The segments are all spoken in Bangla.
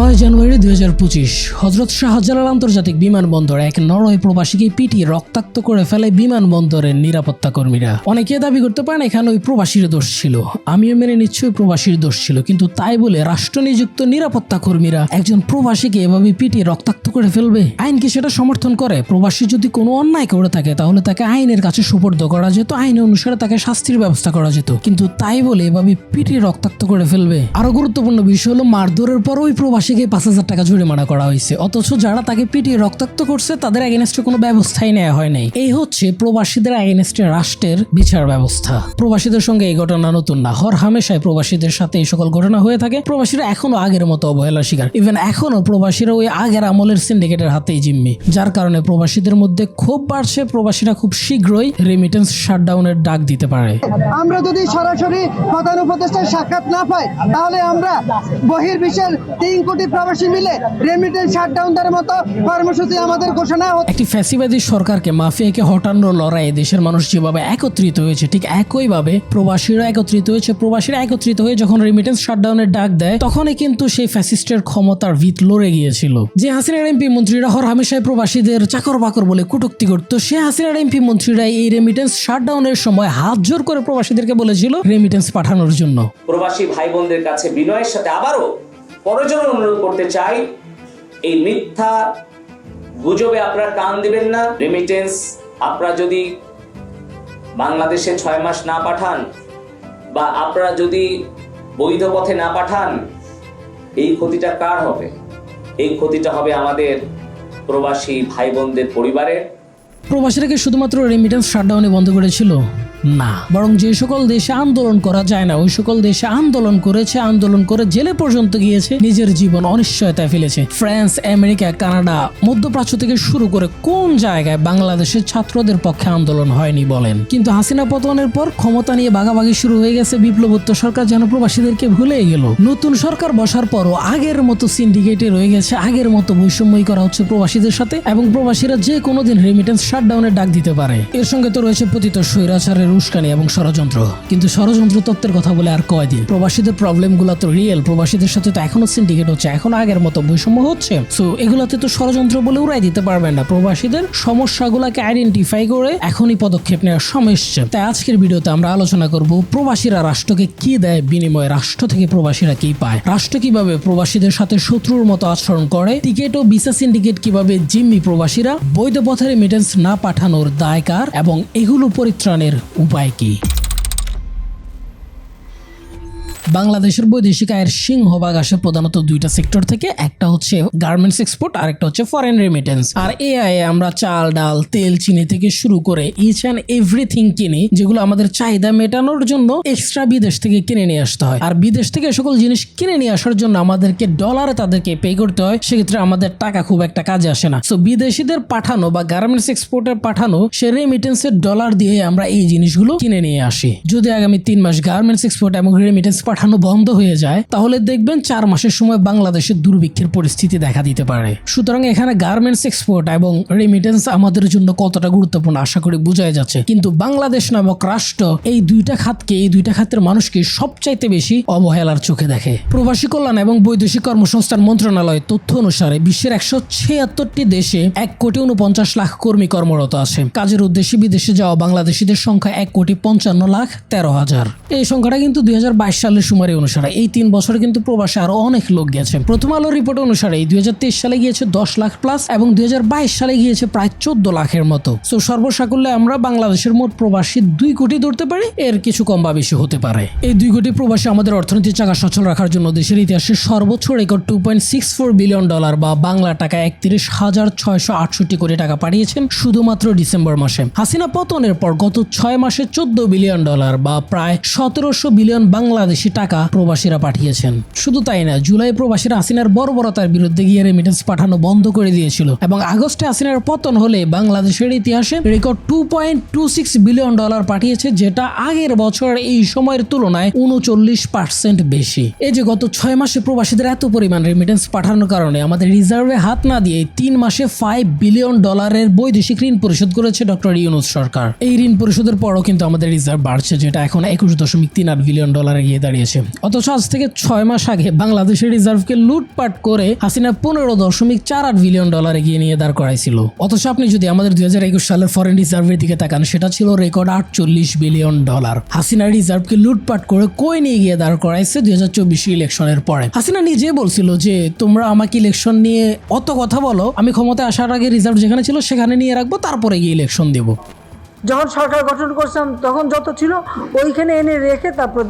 নয় জানুয়ারি দুই হাজার পঁচিশ, হজরত শাহজালাল আন্তর্জাতিক বিমানবন্দর এক নরওয়ে প্রবাসীকে পিটিয়ে রক্তাক্ত করে ফেলে বিমানবন্দরের নিরাপত্তা কর্মীরা। অনেকে দাবি করতে পারেন এখানে ওই প্রবাসীর দোষ ছিল। আমিও মেনে নিচ্ছি ওই প্রবাসীর দোষ ছিল, কিন্তু তাই বলে রাষ্ট্র নিযুক্ত নিরাপত্তা কর্মীরা একজন প্রবাসীকে এভাবে পিটিয়ে রক্তাক্ত করে ফেলবে? আইন কি সেটা সমর্থন করে? প্রবাসী যদি কোনো অন্যায় করে থাকে, তাহলে তাকে আইনের কাছে সুপর্দ করা যেত, আইন অনুসারে তাকে শাস্তির ব্যবস্থা করা যেত। কিন্তু তাই বলে এভাবে পিটিয়ে রক্তাক্ত করে ফেলবে? আরও গুরুত্বপূর্ণ বিষয় হলো মারধরের পর ওই প্রবাসীকে পাঁচ হাজার টাকা জরিমানা করা হয়েছে। অথচ যারা তাকে পিটিয়ে রক্তাক্ত করছে, তাদের এগেনস্টে কোনো ব্যবস্থাই নেওয়া হয় নাই। এই হচ্ছে প্রবাসীদের এগেনস্টে রাষ্ট্রের বিচার ব্যবস্থা। প্রবাসীদের সঙ্গে এই ঘটনা নতুন না। হর হামেশায় প্রবাসীদের সাথে এই সকল ঘটনা হয়ে থাকে। প্রবাসীরা এখনও আগের মতো অবহেলার শিকার। ইভেন এখনও প্রবাসীরা ওই আগের আমলের সিন্ডিকেটের হাতেই জিম্মি। যার কারণে প্রবাসীদের মধ্যে ক্ষোভ বাড়ছে। প্রবাসীরা খুব শীঘ্রই রেমিটেন্স শাটডাউনের ডাক দিতে পারে। আমরা যদি সরাসরি প্রধান উপদেষ্টার সাক্ষাৎ না পাই, তাহলে আমরা বহির্বিশ্বের তিন কোটি প্রবাসী মিলে রেমিটেন্স শাটডাউন দেওয়ার মতো কর্মসূচি আমাদের ঘোষণা একটি ফ্যাসিবাদী সরকারকে মাফিয়াকে হটানোর লড়াইয়ে দেশের মানুষ যেভাবে একত্রিত হয়েছে ঠিক একইভাবে প্রবাসীরা একত্রিত হয়েছে প্রবাসীরা একত্রিত হয়ে যখন রেমিটেন্স শাটডাউনের ডাক দেয় তখনই কিন্তু সেই ফ্যাসিস্টের ক্ষমতার ভিত লড়ে গিয়েছিল। যে হাসিনার এমপি মন্ত্রীরা হর হামেশায় প্রবাসীদের চাকর বাকর বলে কটুক্তি করতো সে হাসিনার এমপি মন্ত্রীরা এই রেমিটেন্স শাটডাউনের সময় হাত জোর করে প্রবাসীদেরকে বলেছিল রেমিটেন্স পাঠানোর জন্য। প্রবাসী ভাই বোনদের কাছে বিনয়ের সাথে আবারও পরজন অনুরোধ করতে চাই, এই মিথ্যা গুজবে আপনারা কান দিবেন না। রেমিটেন্স আপনারা যদি বাংলাদেশে ছয় মাস না পাঠান বা আপনারা যদি বৈধ পথে না পাঠান, এই ক্ষতিটা কার হবে? এই ক্ষতিটা হবে আমাদের প্রবাসী ভাই বোনদের পরিবারের। প্রবাসীরা কি শুধুমাত্র রেমিটেন্স শাটডাউনে বন্ধ করেছিল? না। বরং যে সকল দেশে আন্দোলন করা যায় না, ওই সকল দেশে আন্দোলন করেছে, আন্দোলন করে জেলে পর্যন্ত গিয়েছে, নিজের জীবন অনিশ্চয়তায় ফেলেছে। ফ্রান্স, আমেরিকা, কানাডা, মধ্যপ্রাচ্য থেকে শুরু করে কোন জায়গায় বাংলাদেশের ছাত্রদের পক্ষে আন্দোলন হয়নি বলেন। কিন্তু হাসিনা পতনের পর ক্ষমতা নিয়ে ভাগাভাগি শুরু হয়ে গেছে বিপ্লবোত্তর সরকার, যেন প্রবাসীদেরকে ভুলে গেল। নতুন সরকার বসার পরও আগের মতো সিন্ডিকেটে রয়ে গেছে, আগের মতো বৈষম্যই করা হচ্ছে প্রবাসীদের সাথে, এবং প্রবাসীরা যে কোনো দিন রেমিটেন্স শাটডাউনের ডাক দিতে পারে। এর সঙ্গে তো রয়েছে পতিত স্বৈরাচারের উস্কানি এবং ষড়যন্ত্র। কিন্তু ষড়যন্ত্র তত্ত্বের কথা বলে আর কয়দিন? প্রবাসীদের প্রবলেমগুলো তো রিয়েল প্রবাসীদের সাথে তো এখনও সিন্ডিকেট হচ্ছে, এখন আগের মতো বৈষম্য হচ্ছে। সো এগুলাতে তো ষড়যন্ত্র বলে উড়াই দিতে পারবেন না। প্রবাসীদের সমস্যাগুলোকে আইডেন্টিফাই করে এখনই পদক্ষেপ নেওয়ার সময় এসছে তাই আজকের ভিডিওতে আমরা আলোচনা করব প্রবাসীরা রাষ্ট্রকে কি দেয়? বিনিময়ে রাষ্ট্র থেকে প্রবাসীরা কি পায়? রাষ্ট্র কীভাবে প্রবাসীদের সাথে শত্রুর মতো আচরণ করে? টিকেট ও ভিসা সিন্ডিকেট কীভাবে জিম্মি প্রবাসীরা? বৈধ পথের মিটেন্স না পাঠানোর দায়কার এবং এগুলো পরিত্রাণের উপায় কি? বাংলাদেশের বৈদেশিক আয়ের সিংহভাগ আসে প্রধানত দুইটা সেক্টর থেকে। একটা হচ্ছে গার্মেন্টস এক্সপোর্ট আর একটা হচ্ছে ফরেন রেমিটেন্স আর এ আয়ে আমরা চাল, ডাল, তেল, চিনি থেকে শুরু করে ইচ অ্যান্ড এভরিথিং কিনি, যেগুলো আমাদের চাহিদা মেটানোর জন্য এক্সট্রা বিদেশ থেকে কিনে নিয়ে আসতে হয়। আর বিদেশ থেকে সকল জিনিস কিনে নিয়ে আসার জন্য আমাদেরকে ডলারে তাদেরকে পে করতে হয়, সেক্ষেত্রে আমাদের টাকা খুব একটা কাজে আসে না। সো বিদেশিদের পাঠানো বা গার্মেন্টস এক্সপোর্টের পাঠানো, সে রেমিটেন্সের ডলার দিয়ে আমরা এই জিনিসগুলো কিনে নিয়ে আসি। যদি আগামী তিন মাস গার্মেন্টস এক্সপোর্ট এবং রেমিটেন্স পাঠানো বন্ধ হয়ে যায়, তাহলে দেখবেন চার মাসের সময় বাংলাদেশের দুর্ভিক্ষের পরিস্থিতি দেখা দিতে পারে। সুতরাং এখানে গার্মেন্টস এক্সপোর্ট এবং রেমিটেন্স আমাদের জন্য কতটা গুরুত্বপূর্ণ আশা করি বোঝাই যাচ্ছে। কিন্তু বাংলাদেশ নামক রাষ্ট্র এই দুইটা খাতকে, এই দুইটা খাতের মানুষকে সবচাইতে বেশি অবহেলার চোখে দেখে। প্রবাসী কল্যাণ এবং বৈদেশিক কর্মসংস্থান মন্ত্রণালয় তথ্য অনুসারে বিশ্বের একশো ছিয়াত্তরটি দেশে এক কোটি উনপঞ্চাশ লাখ কর্মী কর্মরত আছে। কাজের উদ্দেশ্যে বিদেশে যাওয়া বাংলাদেশিদের সংখ্যা এক কোটি পঞ্চান্ন লাখ তেরো হাজার। এই সংখ্যাটা কিন্তু দুই হাজার বাইশ সালের সুমারি অনুসারে। এই তিন বছরে কিন্তু প্রবাসে আরও অনেক লোক গেছে প্রথম আলো রিপোর্ট অনুসারে দুই সালে গিয়েছে দশ লাখ প্লাস এবং দু হাজার বাইশ সালে গিয়েছে প্রায় চোদ্দ লাখের মতো। সো সর্বসাকুল্যে আমরা বাংলাদেশের মোট প্রবাসী দুই কোটি ধরতে পারি। এর কিছু কম বা বেশি হতে পারে। এই দুই কোটি প্রবাসী আমাদের অর্থনীতির চাকা সচল রাখার জন্য দেশের ইতিহাসে সর্বোচ্চ record two point six four billion dollar বা বাংলা টাকা একত্রিশ হাজার ছয়শো আটষট্টি কোটি টাকা পাঠিয়েছেন শুধুমাত্র ডিসেম্বর মাসে। হাসিনা পতনের পর গত ছয় মাসে চোদ্দ বিলিয়ন ডলার বা প্রায় সতেরোশো বিলিয়ন বাংলাদেশি টাকা প্রবাসীরা পাঠিয়েছেন। শুধু তাই না, জুলাই প্রবাসীরা হাসিনার বর্বরতার বিরুদ্ধে গিয়ে রেমিটেন্স পাঠানো বন্ধ করে দিয়েছিল এবং আগস্টে হাসিনার পতন হলে বাংলাদেশের ইতিহাসে record two point two six billion dollar পাঠিয়েছে, যেটা আগের বছর এই সময়ের তুলনায় উনচল্লিশ পার্সেন্ট বেশি। এই যে গত ছয় মাসে প্রবাসীদের এত পরিমাণ রেমিটেন্স পাঠানোর কারণে আমাদের রিজার্ভে হাত না দিয়ে তিন মাসে ফাইভ বিলিয়ন ডলারের বৈদেশিক ঋণ পরিশোধ করেছে ডক্টর ইউনুস সরকার। এই ঋণ পরিশোধের পরও কিন্তু আমাদের রিজার্ভ বাড়ছে, যেটা এখন একুশ দশমিক তিন আট বিলিয়ন ডলারে গিয়ে দাঁড়িয়েছে অথচ আজ থেকে ছয় মাস আগে বাংলাদেশের রিজার্ভকে লুটপাট করে হাসিনা পনেরো দশমিক চার আট বিলিয়ন ডলার এগিয়ে নিয়ে দাঁড় করাইছিল। অথচ আপনি যদি আমাদের দুই হাজার একুশ সালের ফরেন রিজার্ভের দিকে তাকান, সেটা ছিল রেকর্ড আটচল্লিশ বিলিয়ন ডলার। হাসিনা রিজার্ভকে লুটপাট করে কই নিয়ে গিয়ে দাঁড় করাইছে দুই হাজার চব্বিশ ইলেকশনের পরে? হাসিনা নিজে বলছিল যে, তোমরা আমাকে ইলেকশন নিয়ে অত কথা বলো, আমি ক্ষমতায় আসার আগে রিজার্ভ যেখানে ছিল সেখানে নিয়ে রাখব, তারপরে গিয়ে ইলেকশন দেবো। যখন সরকার গঠন করছিলাম তখন যত ছিল, ওইখানে এনে রেখে তারপর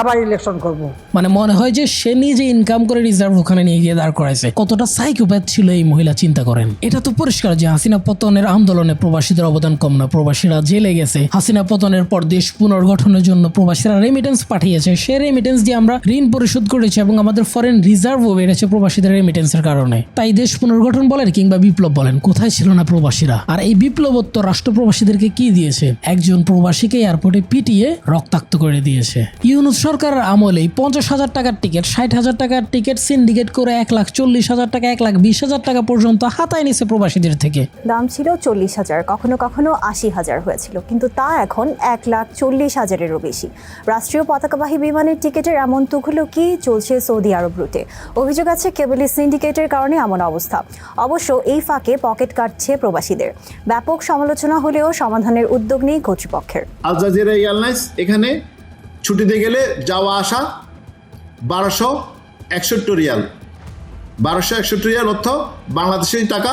আবার ইলেকশন করব। মানে মনে হয় যে সে নিজে ইনকাম করে রিজার্ভ ওখানে নিয়ে গিয়ে দাঁড় করাইছে। কতটা সাইকোপ্যাথ ছিল এই মহিলা, চিন্তা করেন। এটা তো পরিষ্কার যে হাসিনা পতনের আন্দোলনে প্রবাসীদের অবদান কম না, প্রবাসীরা জেলে গেছে। হাসিনা পতনের পর দেশ পুনর্গঠনের জন্য প্রবাসীরা রেমিটেন্স পাঠিয়েছে। সে রেমিটেন্স দিয়ে আমরা ঋণ পরিশোধ করেছি এবং আমাদের ফরেন রিজার্ভও বেড়েছে প্রবাসীদের রেমিটেন্সের কারণে। তাই দেশ পুনর্গঠন বলেন কিংবা বিপ্লব বলেন, কোথায় ছিল না প্রবাসীরা? আর এই বিপ্লবোত্তর রাষ্ট্র প্রবাসীদেরকে কি দিয়েছে? একজন প্রবাসীকে এয়ারপোর্টে পিটিয়ে রক্তাক্ত করে দিয়েছে। ইউনুস সরকারের আমলেই পঞ্চাশ হাজার টাকার টিকিট ষাট হাজার টাকার টিকিট সিন্ডিকেট করে এক লাখ চল্লিশ হাজার টাকা এক লাখ বিশ হাজার টাকা পর্যন্ত হাতায় নিছে প্রবাসীদের থেকে। দাম ছিল চল্লিশ হাজার কখনো কখনো আশি হাজার হয়েছিল কিন্তু তা এখন এক লাখ চল্লিশ হাজারেরও বেশি। রাষ্ট্রীয় পতাকাবাহী বিমানের টিকিটের এমন তুঘলকি চলছে সৌদি আরব রুটে? অভিযোগ আছে কেবলই সিন্ডিকেটের কারণে এমন অবস্থা। অবশ্য এই ফাঁকে পকেট কাটছে প্রবাসীদের। ব্যাপক সমালোচনা হলেও সমাধানের উদ্যোগ নেই কর্তৃপক্ষের। আল জাজিরা এয়ারলাইন্স এখানে ছুটিতে গেলে যাওয়া আসা বারোশো একষট্টি রিয়াল। বারোশো একষট্টি রিয়াল অর্থ বাংলাদেশি টাকা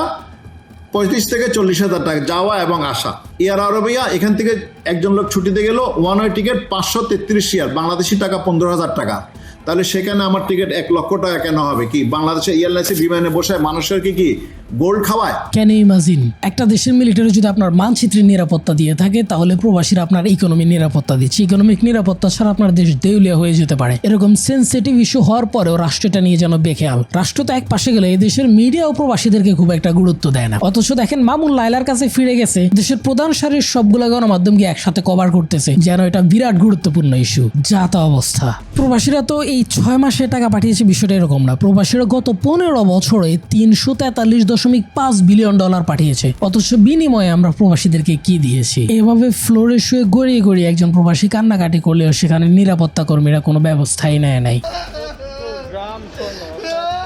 পঁয়ত্রিশ থেকে চল্লিশ হাজার টাকা যাওয়া এবং আসা। এয়ার আরবিয়া এখান থেকে একজন লোক ছুটিতে গেল ওয়ান ওয়ে টিকিট পাঁচশো তেত্রিশ রিয়াল, বাংলাদেশি টাকা পনেরো হাজার টাকা। তাহলে সেখানে আমার টিকিট এক লক্ষ টাকা কেন হবে? কি বাংলাদেশের এয়ারলাইন্সের বিমানে বসে মানুষের কি কি গোল্ড খাওয়ায়। ক্যান ইমাজিন একটা দেশের মিলিটারি যদি আপনার মানচিত্রের নিরাপত্তা দিয়ে থাকে, তাহলে প্রবাসীরা আপনার ইকোনমিক নিরাপত্তা দিচ্ছে। ইকোনমিক নিরাপত্তা ছাড়া আপনার দেশ দেউলিয়া হয়ে যেতে পারে। এরকম সেন্সিটিভ ইস্যু হওয়ার পরেও রাষ্ট্রটা নিয়ে যেন বেখেয়াল। রাষ্ট্র তো এক পাশে গেলে দেশের মিডিয়া ও প্রবাসীদেরকে খুব একটা গুরুত্ব দেয় না। অথচ দেখেন, মামুন লাইলার কাছে ফিরে গেছে। দেশের প্রধান সারির সবগুলো গণমাধ্যমকে একসাথে কভার করতেছে। যেন এটা বিরাট গুরুত্বপূর্ণ ইস্যু যা তা অবস্থা। প্রবাসীরা তো এই ছয় মাসে টাকা পাঠিয়েছে, বিষয়টা এরকম না। প্রবাসীরা গত পনেরো বছরে তিনশো তেতাল্লিশ দশমিক পাঁচ বিলিয়ন ডলার পাঠিয়েছে। অথচ বিনিময়ে আমরা প্রবাসীদেরকে কি দিয়েছি? এভাবে ফ্লোরে শুয়ে গড়িয়ে গড়িয়ে একজন প্রবাসী কান্নাকাটি করলেও সেখানে নিরাপত্তা কর্মীরা কোনো ব্যবস্থাই নেয় নাই।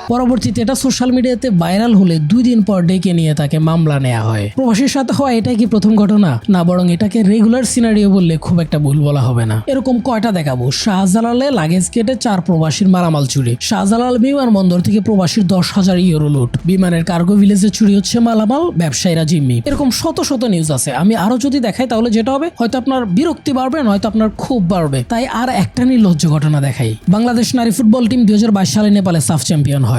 পরবর্তীতে এটা সোশ্যাল মিডিয়াতে ভাইরাল হলে দুই দিন পর ডেকে নিয়ে তাকে মামলা নেওয়া হয়। প্রবাসীর সাথে হওয়া এটাই কি প্রথম ঘটনা? না, বরং এটাকে রেগুলার সিনারিও বললে খুব একটা ভুল বলা হবে না। এরকম কয়টা দেখাবো? শাহজালালে লাগেজ কেটে চার প্রবাসীর মালামাল চুরি। শাহজালাল বিমানবন্দর থেকে প্রবাসীর দশ হাজার ইউরো লুট। বিমানের কার্গো ভিলেজে চুরি হচ্ছে মালামাল, ব্যবসায়ীরা জিম্মি। এরকম শত শত নিউজ আছে। আমি আরও যদি দেখাই তাহলে যেটা হবে, হয়তো আপনার বিরক্তি বাড়বে, নয়তো আপনার খুব বাড়বে। তাই আর একটা নির্লজ্জ ঘটনা দেখাই। বাংলাদেশ নারী ফুটবল টিম দু হাজার বাইশ সালে নেপালে সাফ চ্যাম্পিয়ন হয়।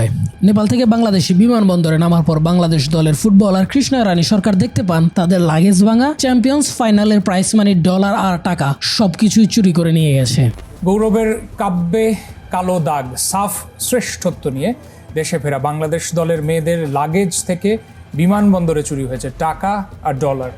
নেপাল থেকে বাংলাদেশি বিমানবন্দরে নামার পর বাংলাদেশ দলের ফুটবলার কৃষ্ণা রানী সরকার দেখতে পান তাদের লাগেজ ভাঙা চ্যাম্পিয়ন্স ফাইনালের প্রাইস মানি ডলার আর টাকা সবকিছুই চুরি করে নিয়ে গেছে। গৌরবের কাব্যে কালো দাগ সাফ শ্রেষ্ঠত্ব নিয়ে দেশে ফেরা বাংলাদেশ দলের মেয়েদের লাগেজ থেকে বিমানবন্দরে চুরি হয়েছে টাকা আর ডলার।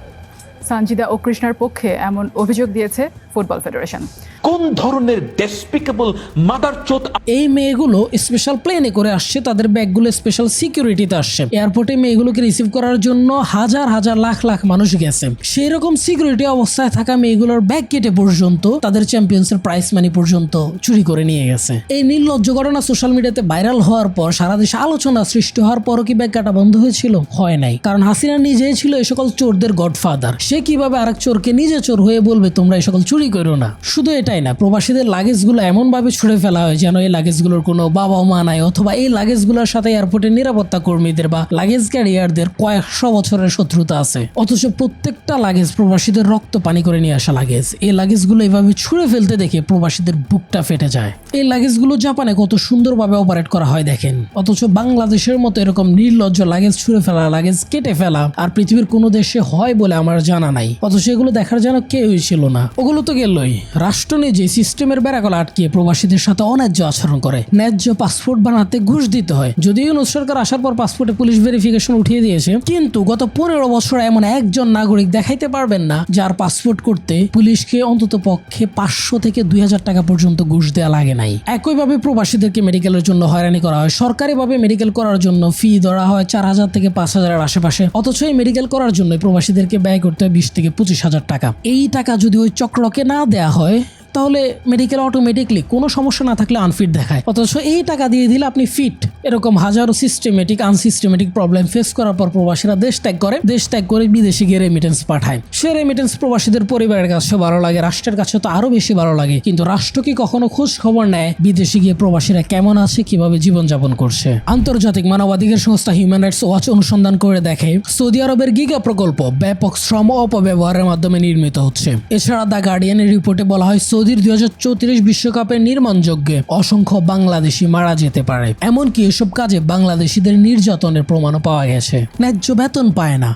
সানজিদা ও কৃষ্ণার পক্ষে এমন অভিযোগ দিয়েছে ফুটবল ফেডারেশন। কোন ধরনের ডেসপিকেবল মাদারচোদ এই মেয়েগুলো স্পেশাল প্লেনে করে আসছে, তাদের ব্যাগগুলো স্পেশাল সিকিউরিটিতে আসছে। এয়ারপোর্টে মেয়েগুলোকে রিসিভ করার জন্য হাজার হাজার লাখ লাখ মানুষ গেছে। সেই রকম সিকিউরিটি অবস্থায় থাকা মেয়েগুলোর ব্যাগ কেটে পর্যন্ত তাদের চ্যাম্পিয়ন্সের প্রাইস মানি পর্যন্ত চুরি করে নিয়ে গেছে। এই নির্লজ্জ ঘটনা সোশ্যাল মিডিয়াতে ভাইরাল হওয়ার পর, সারা দেশে আলোচনা সৃষ্টি হওয়ার পরও কি ব্যাগ কাটা বন্ধ হয়েছিল? হয় নাই। কারণ হাসিনা নিজেই ছিল এই সকল চোরদের গডফাদার সে কীভাবে আরেক চোরকে নিজে চোর হয়ে বলবে, তোমরা এই সকল চুরি করো না। শুধু এটাই না। প্রবাসীদের লাগেজগুলো এমন ভাবে ছুড়ে ফেলা হয় যেন এই লাগেজগুলোর কোনো বাবা মা নাই অথবা এই লাগেজগুলোর সাথে এয়ারপোর্টের নিরাপত্তা কর্মীদের বা লাগেজ ক্যারিয়ারদের কয়েকশো বছরের শত্রুতা আছে। অথচ প্রত্যেকটা লাগেজ প্রবাসীদের রক্ত পানি করে নিয়ে আসা লাগেজ এই লাগেজগুলো এভাবে ছুঁড়ে ফেলতে দেখে প্রবাসীদের বুকটা ফেটে যায়। এই লাগেজগুলো জাপানে কত সুন্দরভাবে অপারেট করা হয় দেখেন। অথচ বাংলাদেশের মতো এরকম নির্লজ্জ লাগেজ ছুঁড়ে ফেলা লাগেজ কেটে ফেলা আর পৃথিবীর কোনো দেশে হয় বলে আমার জানা নাই। অথচ এগুলো দেখার যেন কেউই ছিল না। ওগুলো তো গেলই। রাষ্ট্র নিজে সিস্টেমের বেড়াকলা আটকিয়ে প্রবাসীদের সাথে অন্যায্য আচরণ করে। ন্যায্য পাসপোর্ট বানাতে ঘুষ দিতে হয়। যদিও ইউনুস সরকার আসার পর পাসপোর্টে পুলিশ ভেরিফিকেশন উঠিয়ে দিয়েছে, কিন্তু গত পনেরো বছর এমন একজন নাগরিক দেখাইতে পারবেন না, যার পাসপোর্ট করতে পুলিশকে অন্তত পক্ষে পাঁচশো থেকে দুই হাজার টাকা পর্যন্ত ঘুষ দেওয়া লাগে নাই। একইভাবে প্রবাসীদেরকে মেডিকেলের জন্য হয়রানি করা হয়। সরকারিভাবে মেডিকেল করার জন্য ফি ধরা হয় চার হাজার থেকে পাঁচ হাজারের আশেপাশে। অথচ এই মেডিকেল করার জন্য প্রবাসীদেরকে ব্যয় করতে হয় বিশ থেকে পঁচিশ হাজার টাকা। এই টাকা যদি ওই চক্রকে না দেয়া হয় তাহলে মেডিকেল অটোমেটিকলি কোনো সমস্যা না থাকলে আনফিট দেখায়। অথচ এই টাকা দিয়ে দিলে আপনি ফিট এরকম হাজারো সিস্টেমেটিক আনসিস্টেমেটিক প্রবলেম ফেস করার পর প্রবাসীরা দেশ ত্যাগ করে, দেশ ত্যাগ করে বিদেশে গিয়ে রেমিটেন্স পাঠায়। সে রেমিটেন্স প্রবাসীদের পরিবারের কাছে ভালো লাগে, রাষ্ট্রের কাছে তো আরও বেশি ভালো লাগে। কিন্তু রাষ্ট্র কি কখনো খোঁজ খবর নেয়? বিদেশে গিয়ে প্রবাসীরা কেমন আছে? কীভাবে জীবনযাপন করছে? আন্তর্জাতিক মানবাধিকার সংস্থা হিউম্যান রাইটস ওয়াচ অনুসন্ধান করে দেখে, সৌদি আরবের গিগা প্রকল্প ব্যাপক শ্রম অপব্যবহারের মাধ্যমে নির্মিত হচ্ছে। এছাড়া দ্য গার্ডিয়ানের রিপোর্টে বলা হয় সৌদির দুই বিশ্বকাপের নির্মাণ যজ্ঞে অসংখ্য বাংলাদেশি মারা যেতে পারে। এমনকি এসব কাজে বাংলাদেশিদের নির্যাতনের প্রমাণও পাওয়া গেছে। ন্যায্য বেতন পায় না।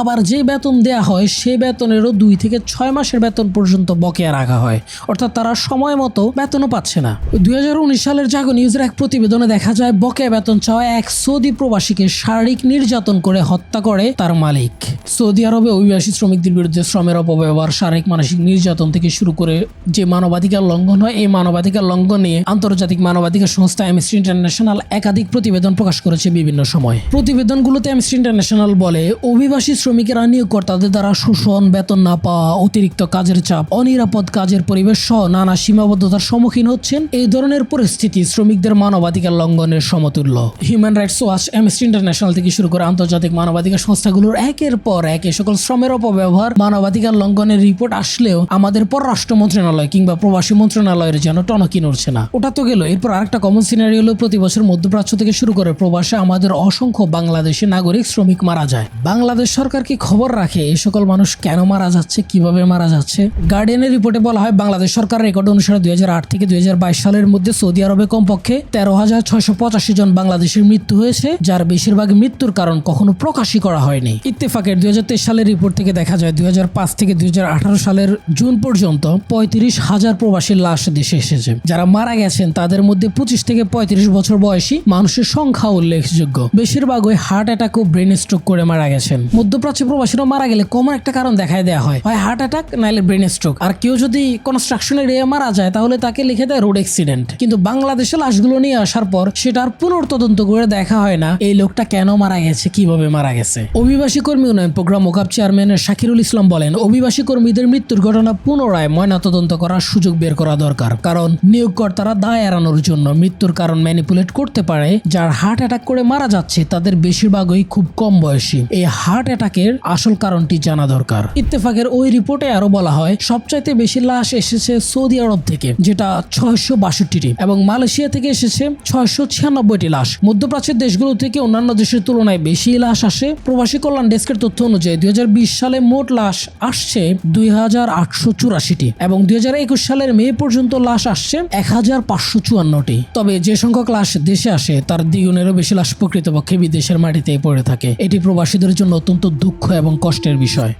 আবার যে বেতন দেয়া হয়, সে বেতনেরও দুই থেকে ছয় মাসের বেতন পর্যন্ত বকেয়া রাখা হয়। অর্থাৎ তারা সময় মতো বেতনও পাচ্ছে না। দুই সালের জাগো নিউজের এক প্রতিবেদনে দেখা যায়, বকেয়া বেতন চাওয়া এক সৌদি প্রবাসীকে শারীরিক নির্যাতন করে হত্যা করে তার মালিক। সৌদি আরবে অভিবাসী শ্রমিকদের বিরুদ্ধে শ্রমের অপব্যবহার, শারীরিক মানসিক নির্যাতন থেকে শুরু করে যে মানবাধিকার লঙ্ঘন হয়। এই মানবাধিকার লঙ্ঘন নিয়ে আন্তর্জাতিক মানবাধিকার সংস্থা অ্যামনেস্টি ইন্টারন্যাশনাল একাধিক প্রতিবেদন প্রকাশ করেছে বিভিন্ন সময়। প্রতিবেদনগুলোতে অ্যামনেস্টি ইন্টারন্যাশনাল বলে, অভিবাসী শ্রমিকেরা নিয়োগকর্তাদের দ্বারা শোষণ, বেতন না পাওয়া, অতিরিক্ত কাজের চাপ, অনিরাপদ কাজের পরিবেশ সহ নানা সীমাবদ্ধতার সম্মুখীন হচ্ছেন। এই ধরনের পরিস্থিতি শ্রমিকদের মানবাধিকার লঙ্ঘনের সমতুল্য। Human Rights Watch Amnesty International থেকে শুরু করে আন্তর্জাতিক মানবাধিকার সংস্থাগুলোর একের পর এক সকল শ্রমের অপব্যবহার, মানবাধিকার লঙ্ঘনের রিপোর্ট আসলেও আমাদের পররাষ্ট্র মন্ত্রণালয় কিংবা প্রবাসী মন্ত্রণালয়ের যেন টনকি নড়ছে না। ওটা তো গেল। এরপর আরেকটা কমন সিনারি হলো প্রতি বছর মধ্যপ্রাচ্য থেকে শুরু করে প্রবাসে আমাদের অসংখ্য বাংলাদেশি নাগরিক, শ্রমিক মারা যায়। বাংলাদেশ সরকার কি খবর রাখে? এই সকল মানুষ কেন মারা যাচ্ছে? কীভাবে মারা যাচ্ছে? গার্ডিয়ানের রিপোর্টে বলা হয়, বাংলাদেশ সরকার রেকর্ড অনুসারে দুই হাজার আট থেকে দুই হাজার বাইশ সালের মধ্যে সৌদি আরবে কমপক্ষে তেরো হাজার ছয়শো পঁচাশি জন বাংলাদেশের মৃত্যু হয়েছে, যার বেশিরভাগ মৃত্যুর কারণ কখনো প্রকাশই করা হয়নি। ইত্তেফাকের দুই হাজার তেইশ সালের রিপোর্ট থেকে দেখা যায়, দুই হাজার পাঁচ থেকে দুই হাজার আঠারো সালের জুন পর্যন্ত পঁয়ত্রিশ হাজার প্রবাসীর লাশ দেশে এসেছে। যারা মারা গেছেন, তাদের মধ্যে পঁচিশ থেকে পঁয়ত্রিশ বছর বয়সী মানুষের সংখ্যা উল্লেখযোগ্য। বেশিরভাগ ওই হার্ট অ্যাটাক ও ব্রেন স্ট্রোক করে মারা গেছেন। মধ্যপ্রাচ্য প্রবাসীরা মারা গেলে কমন একটা কারণ দেখায় দেওয়া হয়। হয় হার্ট অ্যাটাক নাহলে ব্রেন স্ট্রোক। আর কেউ যদি কনস্ট্রাকশনের এরিয়া মারা যায়, তাহলে তাকে লিখে দেয় রোড অ্যাক্সিডেন্ট। কিন্তু বাংলাদেশে লাশগুলো নিয়ে আসার পর সেটার পুনর্তদন্ত করে দেখা হয় না, এই লোকটা কেন মারা গেছে, কীভাবে মারা গেছে। অভিবাসী কর্মী উন্নয়ন প্রোগ্রাম মোকাব চেয়ারম্যান শাকিরুল ইসলাম বলেন, অভিবাসী কর্মীদের মৃত্যুর ঘটনা পুনরায় ময়নাতদন্ত করার সুযোগ বের করা দরকার। কারণ নিয়োগকর্তারা দায় এড়ানোর জন্য মৃত্যুর কারণ ম্যানিপুলেট করতে পারে। যার হার্ট অ্যাটাক করে মারা যাচ্ছে, তাদের বেশিরভাগই খুব কম বয়সী। এই হার্ট অ্যাটাকের আসল কারণটি জানা দরকার। ইত্তেফাকের ওই রিপোর্টে আরও বলা হয়, সবচাইতে বেশি লাশ এসেছে সৌদি আরব থেকে, যেটা ছয়শো বাষট্টিটি এবং মালয়েশিয়া থেকে এসেছে ছয়শো ছিয়ানব্বইটি লাশ। মধ্যপ্রাচ্যের দেশগুলো থেকে অন্যান্য দেশের তুলনায় বেশি লাশ আসে। প্রবাসী কল্যাণ ডেস্কের তথ্য অনুযায়ী দুই হাজার বিশ সালে মোট লাশ আসছে দুই হাজার আটশো চুরাশিটি এবং দুই সালের মে পর্যন্ত লাশ আসছে এক হাজার পাঁচশো চুয়ান্নটি। তবে যে সংখ্যক লাশ দেশে আসে, তার দ্বিগুণেরও বেশি লাশ প্রকৃতপক্ষে বিদেশের মাটিতে পড়ে থাকে। এটি প্রবাসীদের জন্য অত্যন্ত দুঃখ এবং কষ্টের বিষয়।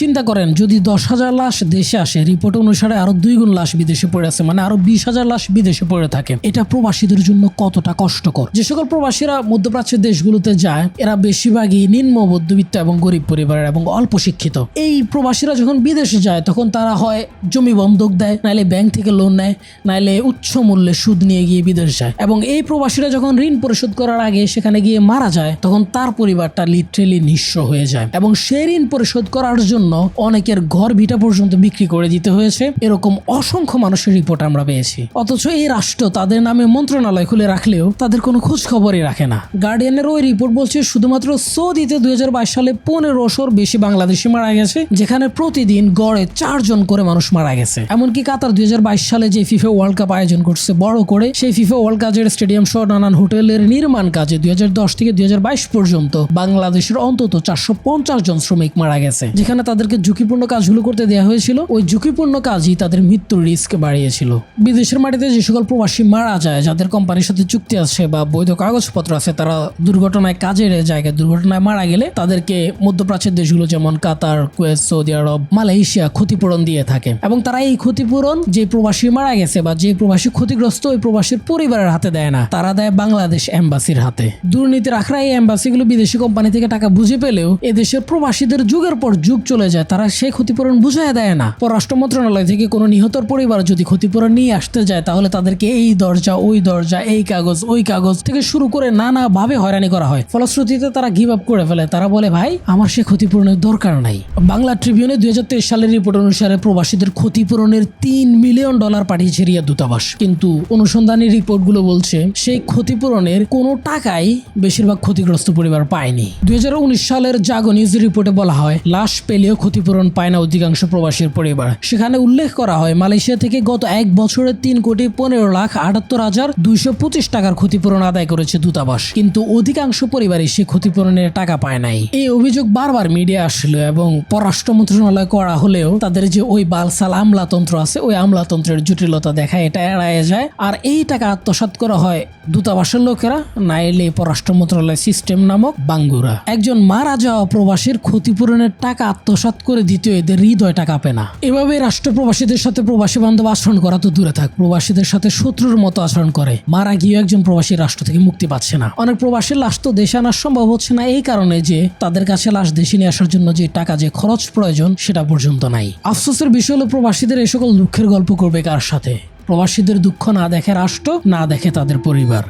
চিন্তা করেন, যদি দশ হাজার লাশ দেশে আসে রিপোর্ট অনুসারে আরও দুই গুণ লাশ বিদেশে পড়ে আছে মানে আরও বিশ হাজার লাশ বিদেশে পড়ে থাকে। এটা প্রবাসীদের জন্য কতটা কষ্টকর? যে সকল প্রবাসীরা মধ্যপ্রাচ্যের দেশগুলোতে যায়, এরা বেশিরভাগই নিম্ন মধ্যবিত্ত এবং গরিব পরিবারের এবং অল্প শিক্ষিত এই প্রবাসীরা যখন বিদেশে যায়, তখন তারা হয় জমি বন্ধক দেয়, নাইলে ব্যাংক থেকে লোন নেয়, নাইলে উচ্চ মূল্যে সুদ নিয়ে গিয়ে বিদেশ যায়। এবং এই প্রবাসীরা যখন ঋণ পরিশোধ করার আগে সেখানে গিয়ে মারা যায়, তখন তার পরিবারটা লিটারেলি নিঃস্ব হয়ে যায়। এবং সেই ঋণ পরিশোধ করার জন্য অনেকের ঘর ভিটা পর্যন্ত বিক্রি করে দিতে হয়েছে। এরকম অসংখ্য মানুষের রিপোর্ট আমরা পেয়েছি। অথচ এই রাষ্ট্র তাদের নামে মন্ত্রণালয় খুলে রাখলেও তাদের কোনো খোঁজ খবরই রাখে না। গার্ডিয়ানের ওই রিপোর্ট বলছে, শুধুমাত্র সৌদিতে দুই সালে পনেরোশোর বেশি বাংলাদেশি মারা গেছে, যেখানে প্রতিদিন গড়ে চারজন করে মানুষ মারা গেছে। এমনকি কাতার দুই হাজার বাইশ সালে যে ফিফা ওয়ার্ল্ড কাপ আয়োজন করছে বড় করে, সেই ফিফা ওয়ার্ল্ড কাপের স্টেডিয়াম সহ নানান হোটেলের নির্মাণ কাজে দুই হাজার দশ থেকে দুই হাজার বাইশ পর্যন্ত বাংলাদেশের অন্তত চারশো পঞ্চাশ জন শ্রমিক মারা গেছে, যেখানে তাদেরকে ঝুঁকিপূর্ণ কাজগুলো করতে দেওয়া হয়েছিল। ওই ঝুঁকিপূর্ণ কাজই তাদের মৃত্যুর রিস্ক বাড়িয়েছিল। বিদেশের মাটিতে যে সকল প্রবাসী মারা যায়, যাদের কোম্পানির সাথে চুক্তি আছে বা বৈধ কাগজপত্র আছে, তারা দুর্ঘটনায় কাজের জায়গায় দুর্ঘটনায় মারা গেলে তাদেরকে মধ্যপ্রাচ্যের দেশগুলো যেমন Qatar, Kuwait, Saudi Arab, Malaysia ক্ষতিপূরণ দিয়ে থাকে। এবং তারা এই ক্ষতিপূরণ যে প্রবাসী মারা গেছে বা যে প্রবাসী ক্ষতিগ্রস্ত ওই প্রবাসীর পরিবারের হাতে দেয় না, তারা দেয় বাংলাদেশ এম্বাসির হাতে। দুর্নীতির আখড়া এই এম্বাসিগুলো বিদেশি কোম্পানি থেকে টাকা বুঝে পেলেও এদেশের প্রবাসীদের যুগের পর যুগ চলে মরে যায়, তারা সেই ক্ষতিপূরণ বুঝায় দেয় না। পররাষ্ট্র মন্ত্রণালয় থেকে কোনো নিহতর পরিবার যদি ক্ষতিপূরণ নিয়ে আসতে যায়, তাহলে তাদেরকে এই দরজা, ওই দরজা, এই কাগজ, ওই কাগজ থেকে শুরু করে নানা ভাবে হয়রানি করা হয়। ফলশ্রুতিতে তারা গিভ আপ করে ফেলে। তারা বলে, ভাই, আমার সে ক্ষতিপূরণের দরকার নাই। বাংলা ট্রিবিউনে দুই হাজার তেইশ সালের রিপোর্ট অনুসারে প্রবাসীদের ক্ষতিপূরণের তিন মিলিয়ন ডলার পাঠিয়েছে রিয়া দূতাবাস। কিন্তু অনুসন্ধানী রিপোর্টগুলো বলছে, সেই ক্ষতিপূরণের কোনো টাকাই বেশিরভাগ ক্ষতিগ্রস্ত পরিবার পায়নি। দুই হাজার উনিশ সালের জাগো নিউজ রিপোর্টে বলা হয়, লাশ পেলেও ক্ষতিপূরণ পায় না অধিকাংশ প্রবাসীর পরিবার। সেখানে উল্লেখ করা হয়, মালয়েশিয়া থেকে গত এক বছরে তিন কোটি পনেরো লাখ আটাত্তর হাজার দুইশো পঁচিশ টাকার ক্ষতিপূরণ আদায় করেছে দূতাবাস। কিন্তু অধিকাংশ পরিবারই সে ক্ষতিপূরণের টাকা পায় নাই। এই অভিযোগ বারবার মিডিয়া আসলো এবং পররাষ্ট্র মন্ত্রণালয় করা হলেও তাদের যে ওই বালসাল আমলাতন্ত্র আছে, ওই আমলাতন্ত্রের জটিলতা দেখায় এটা এড়ায় যায়। আর এই টাকা আত্মসাৎ করা হয় দূতাবাসের লোকেরা নাইলে পররাষ্ট্র মন্ত্রণালয় সিস্টেম নামক বাঙ্গুরা। একজন মারা যাওয়া প্রবাসীর ক্ষতিপূরণের টাকা আত্মসাৎ করে দিতে এদের হৃদয় টাকা কাঁপে না। এভাবে রাষ্ট্র প্রবাসীদের সাথে প্রবাসী বান্ধব আচরণ করা তো দূরে থাক। প্রবাসীদের সাথে শত্রুর মতো আচরণ করে। মারা গিয়ে একজন প্রবাসী রাষ্ট্র থেকে মুক্তি পাচ্ছে না। অনেক প্রবাসীর লাশ তো দেশে আনা সম্ভব হচ্ছে না এই কারণে যে তাদের কাছে লাশ দেশে নিয়ে আসার জন্য যে টাকা যে খরচ প্রয়োজন সেটা পর্যন্ত নাই। আফসোসের বিষয় হলো প্রবাসীদের এই সকল দুঃখের গল্প করবে কার সাথে? প্রবাসীদের দুঃখ না দেখে রাষ্ট্র, না দেখে তাদের পরিবার।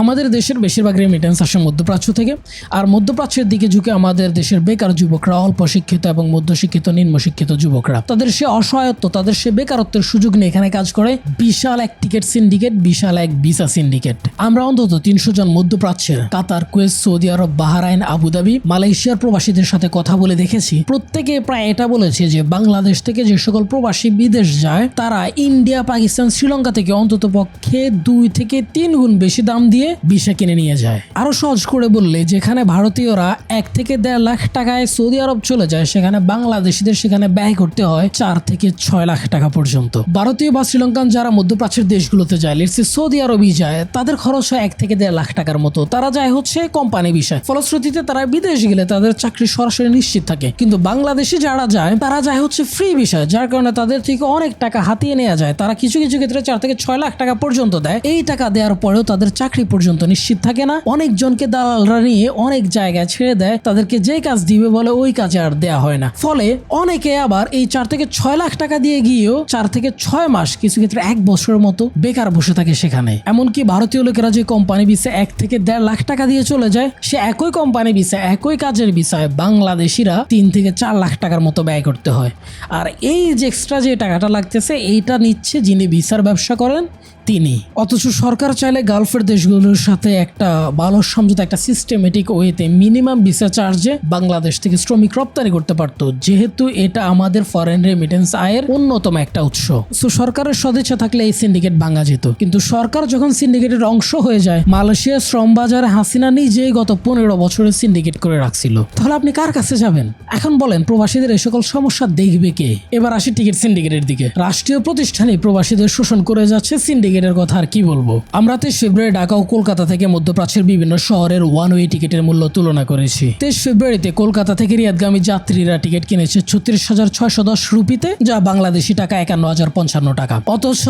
আমাদের দেশের বেশিরভাগ রেমিটেন্স আসে মধ্যপ্রাচ্য থেকে। আর মধ্যপ্রাচ্যের দিকে ঝুঁকে আমাদের দেশের বেকার যুবকরা, অল্প শিক্ষিত এবং মধ্যশিক্ষিত, নিম্ন শিক্ষিত যুবকরা। তাদের সে অসহায়ত্ব, তাদের সে বেকারত্বের সুযোগ নিয়ে এখানে কাজ করে বিশাল এক টিকিট সিন্ডিকেট বিশাল এক ভিসা সিন্ডিকেট আমরা অন্তত তিনশো জন মধ্যপ্রাচ্যের, Qatar, Kuwait, Saudi Arab, Bahrain, Abu Dhabi, মালয়েশিয়ার প্রবাসীদের সাথে কথা বলে দেখেছি। প্রত্যেকে প্রায় এটা বলেছে যে, বাংলাদেশ থেকে যে সকল প্রবাসী বিদেশ যায়, তারা ইন্ডিয়া, পাকিস্তান, শ্রীলঙ্কা থেকে অন্তত পক্ষে দুই থেকে তিন গুণ বেশি দাম দিয়ে ভিসা কিনে নিয়ে যায়। আরও সহজ করে বললে, যেখানে ভারতীয়রা এক থেকে দেড় লাখ টাকায় সৌদি আরব চলে যায়, সেখানে বাংলাদেশিদের সেখানে ব্যয় করতে হয় চার থেকে ছয় লাখ টাকা পর্যন্ত। ভারতীয় বা শ্রীলঙ্কান যারা মধ্যপ্রাচ্যের দেশগুলোতে যায় লেটসে সৌদি আরবই যায়, তাদের খরচ হয় এক থেকে দেড় লাখ টাকার মতো। তারা যায় হচ্ছে কোম্পানি বিষয়। ফলশ্রুতিতে তারা বিদেশ গেলে তাদের চাকরি সরাসরি নিশ্চিত থাকে। কিন্তু বাংলাদেশে যারা যায়, তারা যায় হচ্ছে ফ্রি বিষয়, যার কারণে তাদের থেকে অনেক টাকা হাতিয়ে নেওয়া যায়। তারা কিছু কিছু ক্ষেত্রে চার থেকে ছয় লাখ টাকা পর্যন্ত দেয়। এই টাকা দেওয়ার পরেও তাদের চাকরি পর্যন্ত নিশ্চিত থাকে না। অনেকজনকে দালালরা নিয়ে অনেক জায়গায় ছেড়ে দেয়। তাদেরকে যে কাজ দিবে বলে ওই কাজে আর দেয়া হয় না। ফলে অনেকে আবার এই চার থেকে ছয় লাখ টাকা দিয়ে গিয়েও চার থেকে ছয় মাস কিছু ক্ষেত্রে এক বছরের মতো বেকার বসে থাকে সেখানে। এমনকি ভারতীয় লোকেরা যে কোম্পানি বিষে এক থেকে দেড় লাখ টাকা দিয়ে চলে যায়, সে একই কোম্পানি বিষে একই কাজের বিষয়ে বাংলাদেশিরা তিন থেকে চার লাখ টাকার মতো ব্যয় করতে হয়। আর এই যে এক্সট্রা যে টাকাটা লাগতেছে, এইটা নিচ্ছে যিনি ভিসার ব্যবসা করেন তিনি। অথচ সরকার চাইলে গালফের দেশগুলোর সাথে একটা ভালো সমঝোতা, একটা সিস্টেমেটিক ওয়েতে মিনিমাম ভিসা চার্জে বাংলাদেশ থেকে শ্রমিক রপ্তানি করতে পারতো। যেহেতু এটা আমাদের ফরেন রেমিটেন্স আয়ের অন্যতম একটা উৎস। সো সরকারের সদিচ্ছা থাকলে এই সিন্ডিকেট ভাঙা যেত। কিন্তু সরকার যখন সিন্ডিকেটের অংশ হয়ে যায় মালয়েশিয়া শ্রম বাজারে হাসিনা নিজেই গত পনেরো বছরে সিন্ডিকেট করে রাখছিল। তাহলে আপনি কার কাছে যাবেন? এখন বলেন, প্রবাসীদের এই সকল সমস্যা দেখবে কে? এবার আসি টিকিট সিন্ডিকেটের দিকে। রাষ্ট্রীয় প্রতিষ্ঠানে প্রবাসীদের শোষণ করে যাচ্ছে সিন্ডিকেটের কথা আর কি বলব? আমরা তেইশ ফেব্রুয়ারি ঢাকা ও কলকাতা থেকে মধ্যপ্রাচ্যের বিভিন্ন শহরের ওয়ান ওয়ে টিকিটের মূল্য তুলনা করেছি। তেইশ ফেব্রুয়ারিতে কলকাতা থেকে রিয়াদগামী যাত্রীরা টিকিট কিনেছে ছত্রিশ হাজার ছয়শো দশ রুপিতে, যা বাংলাদেশি টাকা একান্ন হাজার পঞ্চান্ন টাকা। অথচ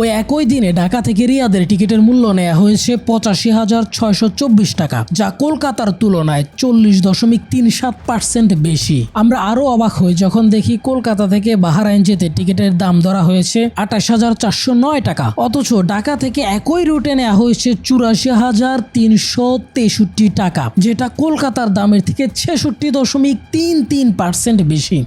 ওই একই দিনে ঢাকা থেকে রিয়াদের টিকিটের মূল্য নেওয়া হয়েছে পঁচাশি হাজার ছয়শো চব্বিশ টাকা, যা কলকাতার তুলনায় চল্লিশ দশমিক তিন সাত পার্সেন্ট বেশি। আমরা আরও অবাক হই যখন দেখি কলকাতা থেকে বাহারাইন যেতে টিকিটের দাম ধরা হয়েছে আঠাশ হাজার চারশো নয় টাকা, অথচ ঢাকা থেকে একই রুটে নেওয়া হয়েছে চুরাশি হাজার তিনশো তেষট্টি টাকা, যেটা কলকাতার দামের থেকে ছেষট্টি দশমিক তিন তিন পার্সেন্ট বেশি।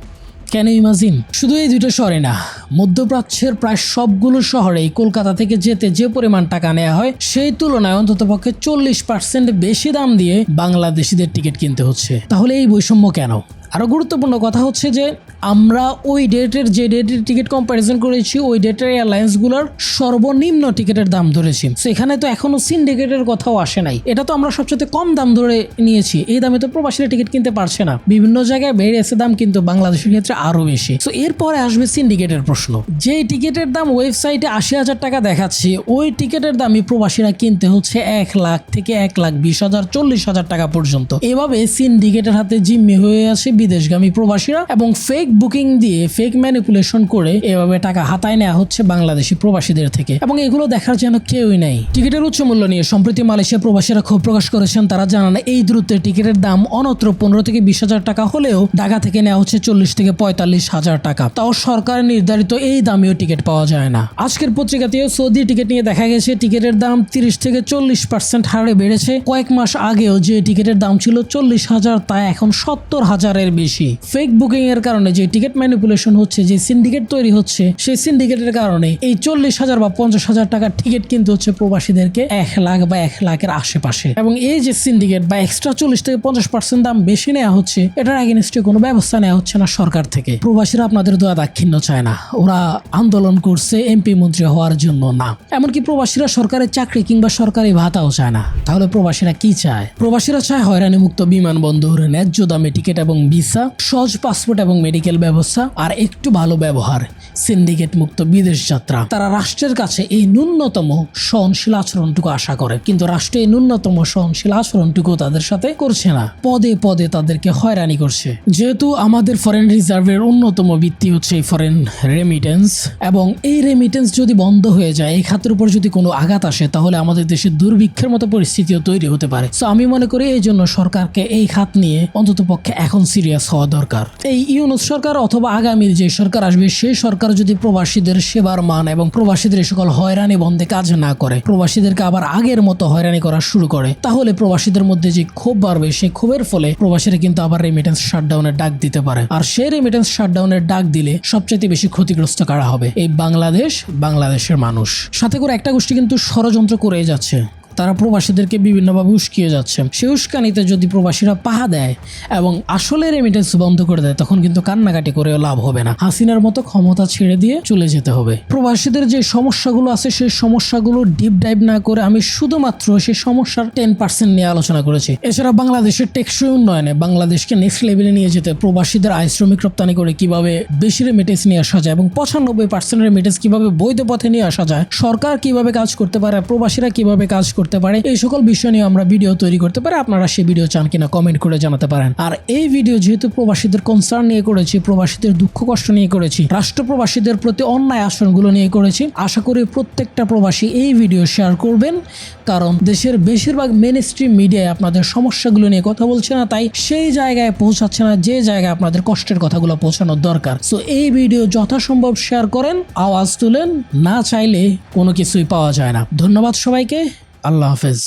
কেন ইমাজিন? শুধু এই দুটো শহরে না, মধ্যপ্রাচ্যের প্রায় সবগুলো শহরেই কলকাতা থেকে যেতে যে পরিমাণ টাকা নেওয়া হয়, সেই তুলনায় অন্তত পক্ষে চল্লিশ পার্সেন্ট বেশি দাম দিয়ে বাংলাদেশিদের টিকিট কিনতে হচ্ছে। তাহলে এই বৈষম্য কেন? আরও গুরুত্বপূর্ণ কথা হচ্ছে যে, আমরা ওই ডেটের যে ডেটের টিকিট কম্প্যারিজন করেছি, ওই ডেটের এয়ারলাইন্সগুলোর সর্বনিম্ন টিকিটের দাম ধরেছি। তো এখানে তো এখনও সিন্ডিকেটের কথাও আসে নাই। এটা তো আমরা সবচেয়ে কম দাম ধরে নিয়েছি। এই দামে তো প্রবাসীরা টিকিট কিনতে পারছে না। বিভিন্ন জায়গায় বেড়েছে দাম, কিন্তু বাংলাদেশের ক্ষেত্রে আরও বেশি। তো এরপরে আসবে সিন্ডিকেটের প্রশ্ন। যে টিকিটের দাম ওয়েবসাইটে আশি হাজার টাকা দেখাচ্ছে, ওই টিকিটের দামই প্রবাসীরা কিনতে হচ্ছে এক লাখ থেকে এক লাখ বিশ হাজার, চল্লিশ হাজার টাকা পর্যন্ত। এভাবে সিন্ডিকেটের হাতে জিম্মি হয়ে আছে বিদেশগামী প্রবাসীরা এবং ফেক বুকিং দিয়ে ফেক ম্যানিপুলেশন করে এভাবে টাকা হাতায় নেওয়া হচ্ছে বাংলাদেশি প্রবাসীদের থেকে। এবং এগুলো দেখার যেন কেউই নেই। টিকিটের উচ্চ মূল্য নিয়ে সম্প্রতি মালয়েশিয়া প্রবাসীরা ক্ষোভ প্রকাশ করেছেন। তারা জানান, এই দূরত্বের টিকিটের দাম অনত্র পনেরো থেকে বিশ হাজার টাকা হলেও ঢাকা থেকে নেওয়া হচ্ছে চল্লিশ থেকে পঁয়তাল্লিশ হাজার টাকা। তাও সরকার নির্ধারিত এই দামেও টিকিট পাওয়া যায় না। আজকের পত্রিকাতেও সৌদি টিকিট নিয়ে দেখা গেছে, টিকিটের দাম তিরিশ থেকে চল্লিশ পার্সেন্ট হারে বেড়েছে। কয়েক মাস আগেও যে টিকিটের দাম ছিল চল্লিশ হাজার, তা এখন সত্তর হাজারের বেশি। ফেক বুকিং এর কারণে যে টিকিট ম্যানিপুলেশন হচ্ছে, যে সিন্ডিকেট তৈরি হচ্ছে, সেই সিন্ডিকেটের কারণে এই চল্লিশ হাজার বা পঞ্চাশ হাজার টাকার টিকিট কিন্তু হচ্ছে প্রবাসীদেরকে এক লাখ বা এক লাখের আশেপাশে। এবং এই যে সিন্ডিকেট বা এক্সট্রা চল্লিশ থেকে পঞ্চাশ পার্সেন্ট দাম বেশি নেওয়া হচ্ছে, এটার আগেনস্টে কোনো ব্যবস্থা নেওয়া হচ্ছে না সরকার থেকে। প্রবাসীরা আপনাদের দোয়া দাক্ষিণ্য চায় না। ওরা আন্দোলন করছে এমপি মন্ত্রী হওয়ার জন্য না। এমনকি প্রবাসীরা সরকারের চাকরি কিংবা সরকারি ভাতাও চায় না। তাহলে প্রবাসীরা কি চায়? প্রবাসীরা চায় হয়রানি মুক্ত বিমানবন্দর, ন্যায্য দামে টিকিট এবং ভিসা সহজ পাসপোর্ট এবং মেডিকেল ব্যবস্থা আর একটু ভালো ব্যবহার। সিন্ডিকেট মুক্ত বিদেশ যাত্রা। তারা রাষ্ট্রের কাছে এই ন্যূনতম সহনশীল আচরণটুকু আশা করে। কিন্তু রাষ্ট্র এই ন্যূনতম সহনশীল আচরণটুকু তাদের সাথে করছে না। পদে পদে তাদেরকে হয়রানি করছে। যেহেতু আমাদের ফরেন রিজার্ভের অন্যতম ভিত্তি হচ্ছে এই ফরেন রেমিটেন্স এবং এই রেমিটেন্স যদি বন্ধ হয়ে যায়, এই খাতের উপর যদি কোনো আঘাত আসে, তাহলে আমাদের দেশে দুর্ভিক্ষের মতো পরিস্থিতিও তৈরি হতে পারে। তো আমি মনে করি এই জন্য সরকারকে এই খাত নিয়ে অন্তত পক্ষে এখন সিরিয়াস হওয়া দরকার। এই ইউনুস সরকার অথবা আগামীর যে সরকার আসবে, সেই সরকার যদি প্রবাসীদের সেবার মান এবং প্রবাসীদের সকল হয়রানি বন্ধে কাজ না করে, প্রবাসীদেরকে আবার আগের মতো হয়রানি করা শুরু করে, তাহলে প্রবাসীদের মধ্যে যে ক্ষোভ বাড়বে, সেই ক্ষোভের ফলে প্রবাসীরা কিন্তু আবার রেমিটেন্স শাটডাউনের ডাক দিতে পারে। আর সেই রেমিটেন্স শাটডাউনের ডাক দিলে সবচেয়ে বেশি ক্ষতিগ্রস্ত কারা হবে? এই বাংলাদেশ, বাংলাদেশের মানুষ। সাথে করে একটা গোষ্ঠী কিন্তু ষড়যন্ত্র করে যাচ্ছে। তারা প্রবাসীদেরকে বিভিন্নভাবে উস্কিয়ে যাচ্ছে। সেই উস্কানিতে যদি প্রবাসীরা পাহা দেয় এবং আসলে রেমিটেন্স বন্ধ করে দেয়, তখন কিন্তু কান্নাকাটি করেও লাভ হবে না। হাসিনার মতো ক্ষমতা ছেড়ে দিয়ে চলে যেতে হবে। প্রবাসীদের যে সমস্যাগুলো আছে, সেই সমস্যাগুলো ডিপ ডাইভ না করে আমি শুধুমাত্র সেই সমস্যার টেন পার্সেন্ট নিয়ে আলোচনা করেছি। এছাড়া বাংলাদেশের টেকসই উন্নয়নে বাংলাদেশকে নেক্সট লেভেলে নিয়ে যেতে প্রবাসীদের আয় শ্রমিক রপ্তানি করে কীভাবে বেশি রেমিটেন্স নিয়ে আসা যায় এবং পঁচানব্বই পার্সেন্ট রেমিটেন্স কীভাবে বৈধ পথে নিয়ে আসা যায়, সরকার কীভাবে কাজ করতে পারে, প্রবাসীরা কীভাবে কাজ করতে পারে। এই সকল বিষয় নিয়ে আমরা ভিডিও তৈরি করতে পারি। আপনারা সেই ভিডিও চান কিনা কমেন্ট করে জানাতে পারেন। আর এই ভিডিও যেহেতু প্রবাসীদের কনসার্ন নিয়ে করেছি, প্রবাসীদের দুঃখ কষ্ট নিয়ে করেছি, রাষ্ট্র প্রবাসীদের প্রতি অন্যায় আচরণগুলো নিয়ে করেছি, আশা করি প্রত্যেকটা প্রবাসী এই ভিডিও শেয়ার করবেন। কারণ দেশের বেশিরভাগ মেন স্ট্রিম মিডিয়ায় আপনাদের সমস্যাগুলো নিয়ে কথা বলছে না, তাই সেই জায়গায় পৌঁছাচ্ছে না, যে জায়গায় আপনাদের কষ্টের কথাগুলো পৌঁছানোর দরকার। সো এই ভিডিও যথাসম্ভব শেয়ার করেন, আওয়াজ তুলেন, না চাইলে কোনো কিছুই পাওয়া যায় না। ধন্যবাদ সবাইকে। আল্লাহ হাফেজ।